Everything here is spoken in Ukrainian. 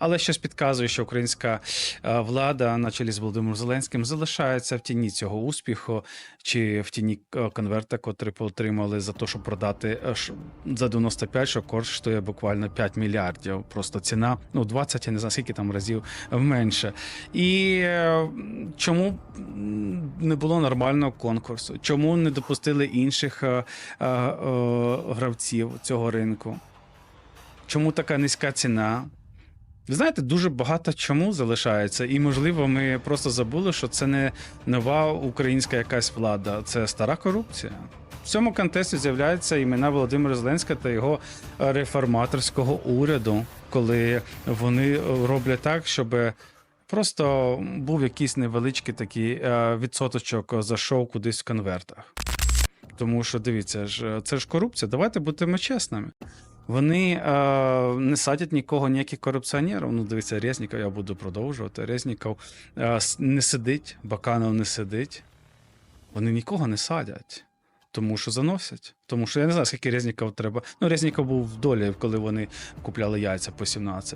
Але щось підказує, що українська е, влада, на чолі з Володимиром Зеленським, залишається в тіні цього успіху, чи в тіні е, конверта, котрий отримали за те, щоб продати е, за 95, що коштує буквально 5 мільярдів. Просто ціна ну 20, я не знаю, скільки там разів менше. І чому не було нормального конкурсу? Чому не допустили інших гравців цього ринку? Чому така низька ціна? Ви знаєте, дуже багато чому залишається, і можливо, ми просто забули, що це не нова українська якась влада, це стара корупція. В цьому контексті з'являються імена Володимира Зеленського та його реформаторського уряду, коли вони роблять так, щоб просто був якийсь невеличкий такий е, відсоточок за шоу кудись в конвертах. Тому що дивіться ж, це ж корупція. Давайте будемо чесними. Вони е, не садять нікого, ніяких корупціонерів. Ну, дивіться, Резніков, я буду продовжувати. Резніков е, не сидить, Баканов не сидить. Вони нікого не садять. Тому що заносять. Тому що я не знаю, скільки Резніков треба. Ну, Резніков був в долі, коли вони купляли яйця по 17.